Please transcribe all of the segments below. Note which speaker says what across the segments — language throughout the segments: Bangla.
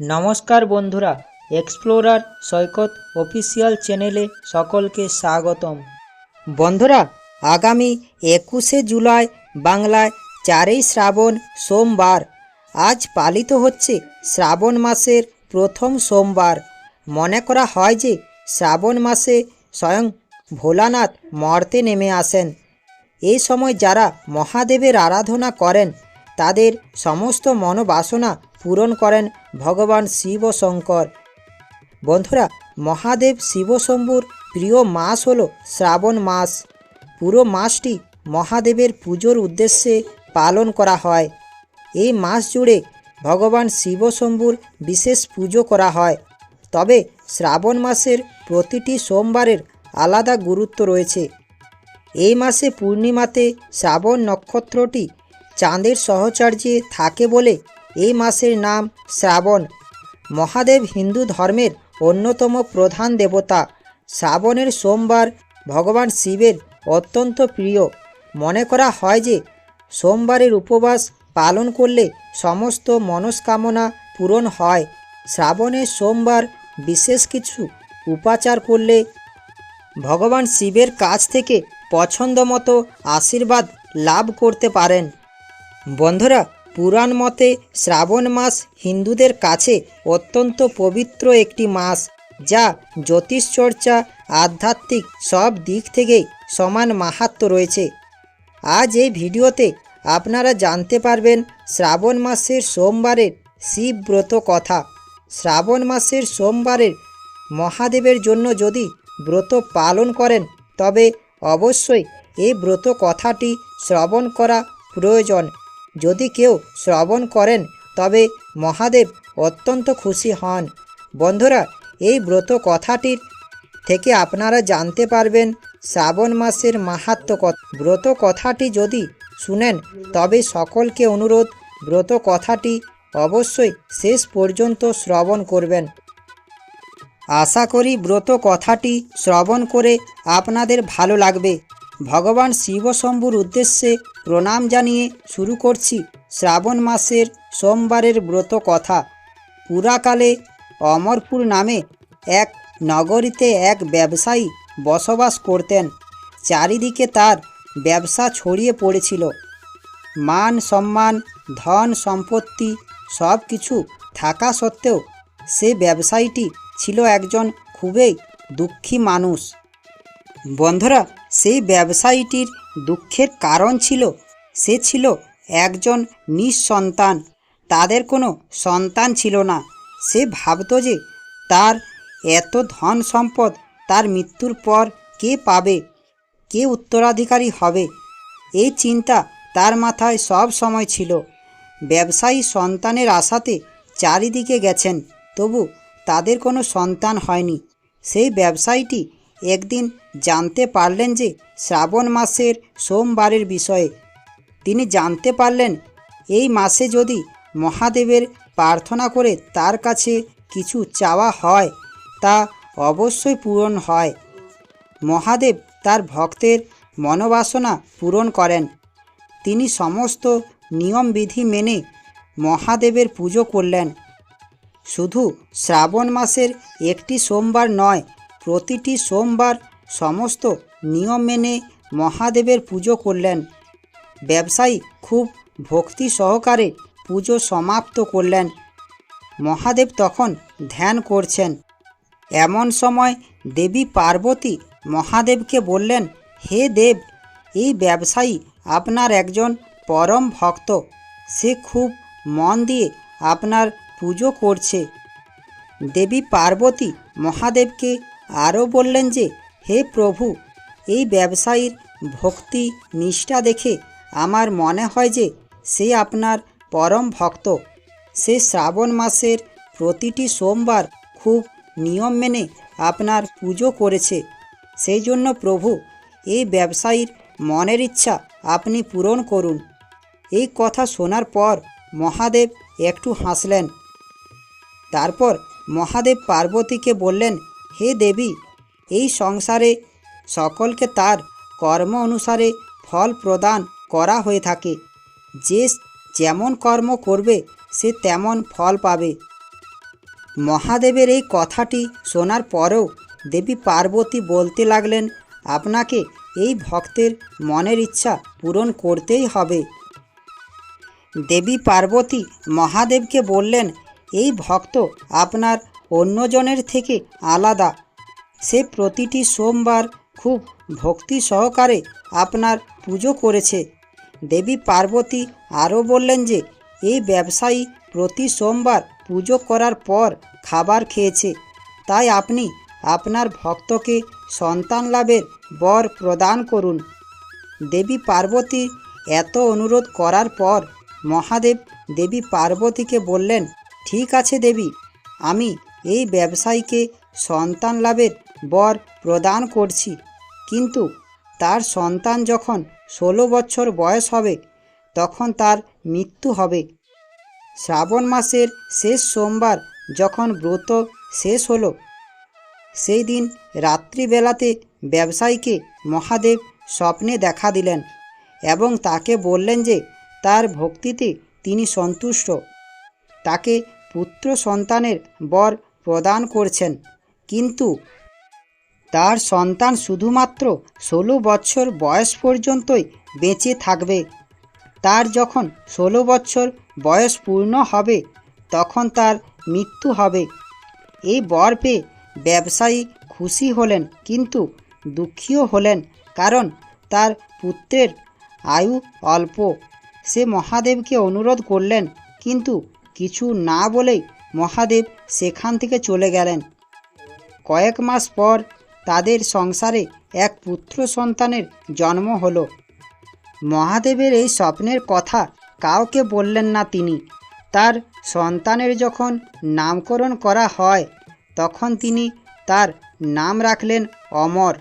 Speaker 1: নমস্কার বন্ধুরা এক্সপ্লোরার সৈকত অফিসিয়াল চ্যানেলে সকলকে স্বাগতম। বন্ধুরা, আগামী একুশে জুলাই বাংলায় চারই শ্রাবণ সোমবার। আজ পালিত হচ্ছে শ্রাবণ মাসের প্রথম সোমবার। মনে করা হয় যে শ্রাবণ মাসে স্বয়ং ভোলানাথ মর্তে নেমে আসেন। এই সময় যারা মহাদেবের আরাধনা করেন, তাদের সমস্ত মনোবাসনা পূরণ করেন ভগবান শিব শঙ্কর বন্ধুরা, মহাদেব শিবশম্ভুর প্রিয় মাস হল শ্রাবণ মাস। পুরো মাসটি মহাদেবের পুজোর উদ্দেশ্যে পালন করা হয়। এই মাস জুড়ে ভগবান শিবশম্ভুর বিশেষ পুজো করা হয়। তবে শ্রাবণ মাসের প্রতিটি সোমবারের আলাদা গুরুত্ব রয়েছে। এই মাসে পূর্ণিমাতে শ্রাবণ নক্ষত্রটি চাঁদের সহচর্যে থাকে বলে এই মাসের নাম শ্রাবণ। মহাদেব হিন্দু ধর্মের অন্যতম প্রধান দেবতা। শ্রাবণের সোমবার ভগবান শিবের অত্যন্ত প্রিয়। মনে করা হয় যে, সোমবারের উপবাস পালন করলে সমস্ত মনস্কামনা পূরণ হয়। শ্রাবণের সোমবার বিশেষ কিছু উপাচার করলে ভগবান শিবের কাছ থেকে পছন্দ মতো আশীর্বাদ লাভ করতে পারেন। বন্ধুরা পুরাণ মতে শ্রাবণ মাস হিন্দুদের কাছে অত্যন্ত পবিত্র একটি মাস, যা জ্যোতিষচর্চা, আধ্যাত্মিক সব দিক থেকেই সমান মাহাত্ম রয়েছে। আজ এই ভিডিওতে আপনারা জানতে পারবেন শ্রাবণ মাসের সোমবারের শিব ব্রত কথা। শ্রাবণ মাসের সোমবারের মহাদেবের জন্য যদি ব্রত পালন করেন, তবে অবশ্যই এই ব্রত কথাটি শ্রবণ করা প্রয়োজন। যদি কেউ শ্রবণ করেন, তবে মহাদেব অত্যন্ত খুশি হন। বন্ধুরা, এই ব্রত কথাটির থেকে আপনারা জানতে পারবেন শ্রাবণ মাসের মাহাত্ম ব্রত কথাটি যদি শুনেন, তবে সকলকে অনুরোধ, ব্রত কথাটি অবশ্যই শেষ পর্যন্ত শ্রবণ করবেন। আশা করি ব্রত কথাটি শ্রবণ করে আপনাদের ভালো লাগবে। ভগবান শিবশম্ভুর উদ্দেশ্যে প্রণাম জানিয়ে শুরু করছি শ্রাবণ মাসের সোমবারের ব্রত কথা। পুরাকালে অমরপুর নামে এক নগরীতে এক ব্যবসায়ী বসবাস করতেন। চারিদিকে তার ব্যবসা ছড়িয়ে পড়েছিল। মান সম্মান, ধন সম্পত্তি সব কিছু থাকা সত্ত্বেও সে ব্যবসায়ীটি ছিল একজন খুবই দুঃখী মানুষ। বন্ধুরা, সেই ব্যবসায়ীটির দুঃখের কারণ ছিল, সে ছিল একজন নিঃসন্তান। তাদের কোনো সন্তান ছিল না। সে ভাবতো যে তার এত ধন সম্পদ তার মৃত্যুর পর কে পাবে, কে উত্তরাধিকারী হবে? এই চিন্তা তার মাথায় সব সময় ছিল। ব্যবসায়ী সন্তানের আশাতে চারিদিকে গেছেন, তবু তাদের কোনো সন্তান হয়নি। সেই ব্যবসায়ীটি একদিন জানতে পারলেন যে শ্রাবণ মাসের সোমবারের বিষয়ে। তিনি জানতে পারলেন, এই মাসে যদি মহাদেবের প্রার্থনা করে তার কাছে কিছু চাওয়া হয়, তা অবশ্যই পূরণ হয়। মহাদেব তার ভক্তের মনোবাসনা পূরণ করেন। তিনি সমস্ত নিয়মবিধি মেনে মহাদেবের পুজো করলেন। শুধু শ্রাবণ মাসের একটি সোমবার নয় প্রতিটি সোমবার সমস্ত নিয়ম মেনে মহাদেবের পুজো করলেন। ব্যবসায়ী খুব ভক্তি সহকারে পুজো সমাপ্ত করলেন। মহাদেব তখন ধ্যান করছেন। এমন সময় দেবী পার্বতী মহাদেবকে বললেন, হে দেব, এই ব্যবসায়ী আপনার একজন পরম ভক্ত। সে খুব মন দিয়ে আপনার পুজো করছে। দেবী পার্বতী মহাদেবকে আরও বললেন যে, হে প্রভু, এই ব্যবসায়ীর ভক্তি, নিষ্ঠা দেখে আমার মনে হয় যে সে আপনার পরম ভক্ত। সে শ্রাবণ মাসের প্রতিটি সোমবার খুব নিয়ম মেনে আপনার পুজো করেছে। সেই জন্য প্রভু, এই ব্যবসায়ীর মনের ইচ্ছা আপনি পূরণ করুন। এই কথা শোনার পর মহাদেব একটু হাসলেন। তারপর মহাদেব পার্বতীকে বললেন হে দেবী, এই সংসারে সকলকে তার কর্ম অনুসারে ফল প্রদান করা হয়ে থাকে। যে যেমন কর্ম করবে, সে তেমন ফল পাবে। মহাদেবের এই কথাটি শোনার পরেও দেবী পার্বতী বলতে লাগলেন, আপনাকে এই ভক্তের মনের ইচ্ছা পূরণ করতেই হবে। দেবী পার্বতী মহাদেবকে বললেন, এই ভক্ত আপনার অন্যজনের থেকে আলাদা। সে প্রতিটি সোমবার খুব ভক্তি সহকারে আপনার পুজো করেছে। দেবী পার্বতী আরও বললেন যে, এই ব্যবসায়ী প্রতি সোমবার পুজো করার পর খাবার খেয়েছে। তাই আপনি আপনার ভক্তকে সন্তান লাভের বর প্রদান করুন। দেবী পার্বতী এত অনুরোধ করার পর মহাদেব দেবী পার্বতীকে বললেন, ঠিক আছে দেবী, আমি এই ব্যবসায়ীকে সন্তান লাভের বর প্রদান করছি। কিন্তু তার সন্তান যখন ষোলো বছর বয়স হবে, তখন তার মৃত্যু হবে। শ্রাবণ মাসের শেষ সোমবার যখন ব্রত শেষ হলো, সেই দিন রাত্রিবেলাতে ব্যবসায়ীকে মহাদেব স্বপ্নে দেখা দিলেন এবং তাকে বললেন যে তার ভক্তিতে তিনি সন্তুষ্ট। তাকে পুত্র সন্তানের বর প্রদান করছেন। কিন্তু তার সন্তান শুধুমাত্র ষোলো বছর বয়স পর্যন্তই বেঁচে থাকবে। তার যখন ষোলো বছর বয়স পূর্ণ হবে, তখন তার মৃত্যু হবে। এই বর পেয়ে ব্যবসায়ী খুশি হলেন কিন্তু দুঃখীও হলেন কারণ তার পুত্রের আয়ু অল্প। সে মহাদেবকে অনুরোধ করলেন, কিন্তু কিছু না বলেই মহাদেব সেখান থেকে চলে গেলেন। কয়েক মাস পর তাদের সংসারে এক পুত্র সন্তানের জন্ম হলো। মহাদেবের এই স্বপ্নের কথা কাউকে বললেন না তিনি। তার সন্তানের যখন নামকরণ করা হয়, তখন তিনি তার নাম রাখলেন অমর।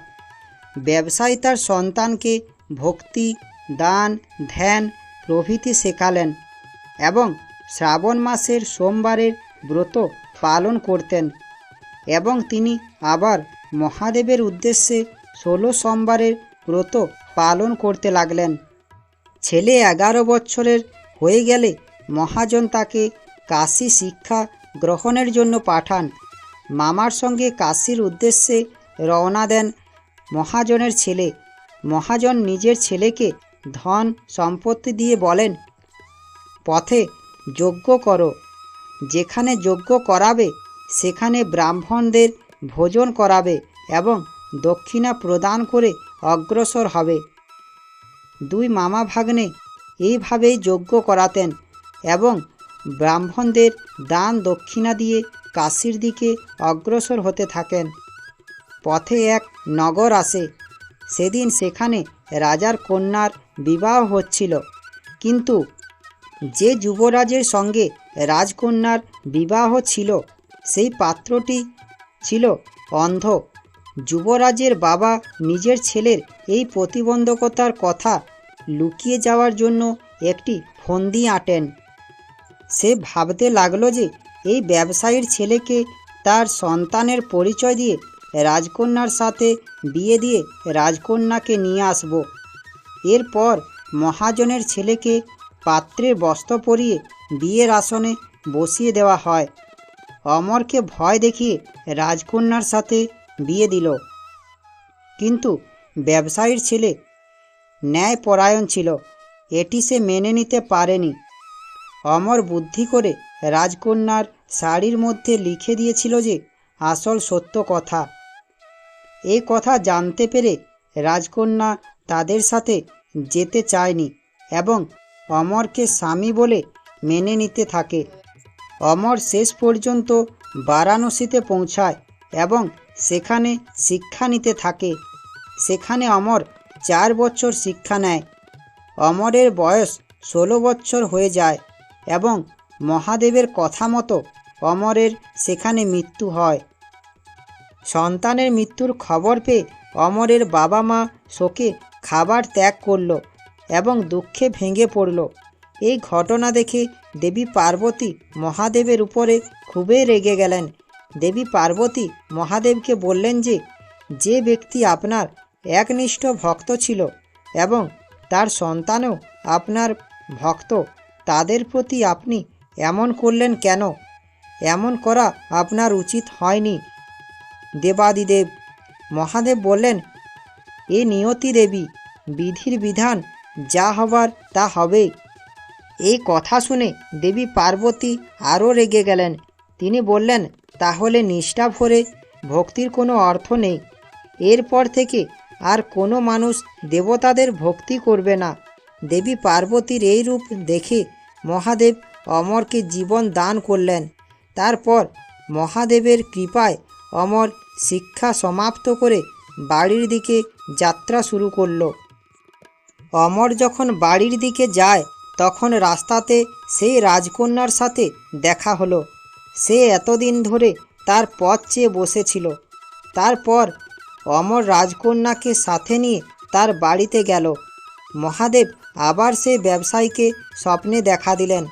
Speaker 1: ব্যবসায়ী তার সন্তানকে ভক্তি, দান, ধ্যান প্রভৃতি শেখালেন এবং শ্রাবণ মাসের সোমবারের ব্রত পালন করতেন এবং তিনি আবার মহাদেবের উদ্দেশ্যে ষোলো সোমবারের ব্রত পালন করতে লাগলেন। ছেলে এগারো বছরের হয়ে গেলে মহাজন তাকে কাশী শিক্ষা গ্রহণের জন্য পাঠান। মামার সঙ্গে কাশীর উদ্দেশ্যে রওনা দেন মহাজনের ছেলে। মহাজন নিজের ছেলেকে ধন সম্পত্তি দিয়ে বলেন, পথে যজ্ঞ করো। যেখানে যজ্ঞ করাবে, সেখানে ব্রাহ্মণদের ভোজন করাবে এবং দক্ষিণা প্রদান করে অগ্রসর হবে। দুই মামা ভাগ্নে এইভাবেই যজ্ঞ করাতেন এবং ব্রাহ্মণদের দান দক্ষিণা দিয়ে কাশীর দিকে অগ্রসর হতে থাকেন। পথে এক নগর আসে। সেদিন সেখানে রাজার কন্যার বিবাহ হচ্ছিল। কিন্তু যে যুবরাজের সঙ্গে রাজকন্যার বিবাহ ছিল। সেই পাত্রটি ছিল অন্ধ। যুবরাজের বাবা নিজের ছেলের এই প্রতিবন্ধকতার কথা লুকিয়ে যাওয়ার জন্য একটি ফন্দি আঁটেন। সে ভাবতে লাগল যে এই ব্যবসায়ীর ছেলেকে তার সন্তানের পরিচয় দিয়ে রাজকন্যার সাথে বিয়ে দিয়ে রাজকন্যাকে নিয়ে আসব। এরপর মহাজনের ছেলেকে পাত্রের বস্ত্র পরিয়ে বিয়ের আসনে বসিয়ে দেওয়া হয়। অমরকে ভয় দেখিয়ে রাজকন্যার সাথে বিয়ে দিল। কিন্তু ব্যবসায়ীর ছেলে ন্যায় পরায়ণ ছিল, এটি সে মেনে নিতে পারেনি। অমর বুদ্ধি করে রাজকন্যার শাড়ির মধ্যে লিখে দিয়েছিল যে, আসল সত্য কথা। এই কথা জানতে পেরে রাজকন্যা তাদের সাথে যেতে চায়নি এবং অমরকে স্বামী বলে মেনে নিতে থাকে। অমর শেষ পর্যন্ত বারাণসীতে পৌঁছায় এবং সেখানে শিক্ষা নিতে থাকে। সেখানে অমর চার বছর শিক্ষা নেয়। অমরের বয়স ষোলো বছর হয়ে যায় এবং মহাদেবের কথা মতো অমরের সেখানে মৃত্যু হয়। সন্তানের মৃত্যুর খবর পেয়ে অমরের বাবা মা শোকে খাবার ত্যাগ করল। এবং দুঃখে ভেঙে পড়ল। এই ঘটনা দেখে দেবী পার্বতী মহাদেবের উপরে খুবই রেগে গেলেন। দেবী পার্বতী মহাদেবকে বললেন যে যে ব্যক্তি আপনার একনিষ্ঠ ভক্ত ছিল এবং তার সন্তানও আপনার ভক্ত, তাদের প্রতি আপনি এমন করলেন কেন? এমন করা আপনার উচিত হয়নি। দেবাদিদেব মহাদেব বললেন, এ নিয়তি দেবী, বিধির বিধান যা হবার তা হবে। এই কথা শুনে দেবী পার্বতী আরও রেগে গেলেন। তিনি বললেন, তাহলে নিষ্ঠা ভরে ভক্তির কোনো অর্থ নেই। এরপর থেকে আর কোনো মানুষ দেবতাদের ভক্তি করবে না দেবী পার্বতীর এই রূপ দেখে মহাদেব অমরকে জীবন দান করলেন। তারপর মহাদেবের কৃপায় অমর শিক্ষা সমাপ্ত করে বাড়ির দিকে যাত্রা শুরু করল। অমর যখন বাড়ির দিকে যায়, তখন রাস্তাতে সেই রাজকন্যার সাথে দেখা হলো। সে এতদিন ধরে তার পথ চেয়ে বসেছিল। তারপর অমর রাজকন্যাকে সাথে নিয়ে তার বাড়িতে গেল। মহাদেব আবার সেই ব্যবসায়ীকে স্বপ্নে দেখা দিলেন।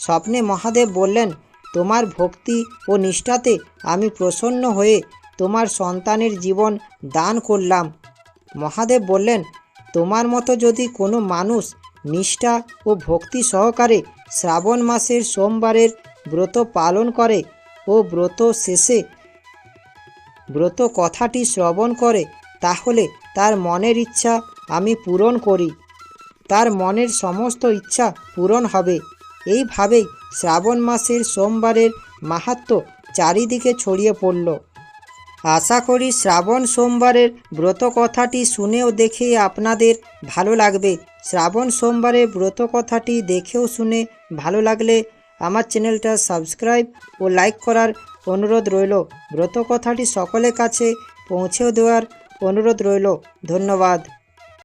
Speaker 1: স্বপ্নে মহাদেব বললেন, তোমার ভক্তি ও নিষ্ঠাতে আমি প্রসন্ন হয়ে তোমার সন্তানের জীবন দান করলাম। মহাদেব বললেন তোমার মতো যদি কোনো মানুষ নিষ্ঠা ও ভক্তি সহকারে শ্রাবণ মাসের সোমবারের ব্রত পালন করে ও ব্রত শেষে ব্রত কথাটি শ্রবণ করে, তাহলে তার মনের ইচ্ছা আমি পূরণ করি। তার মনের সমস্ত ইচ্ছা পূরণ হবে। এইভাবেই শ্রাবণ মাসের সোমবারের মাহাত্ম্য চারিদিকে ছড়িয়ে পড়ল। আশা করি শ্রাবণ সোমবারের ব্রত কথাটি শুনেও দেখে আপনাদের ভালো লাগবে। শ্রাবণ সোমবারের ব্রত কথাটি দেখেও শুনে ভালো লাগলে আমার চ্যানেলটা সাবস্ক্রাইব ও লাইক করার অনুরোধ রইল। ব্রত কথাটি সকলের কাছে পৌঁছেও দেওয়ার অনুরোধ রইল। ধন্যবাদ।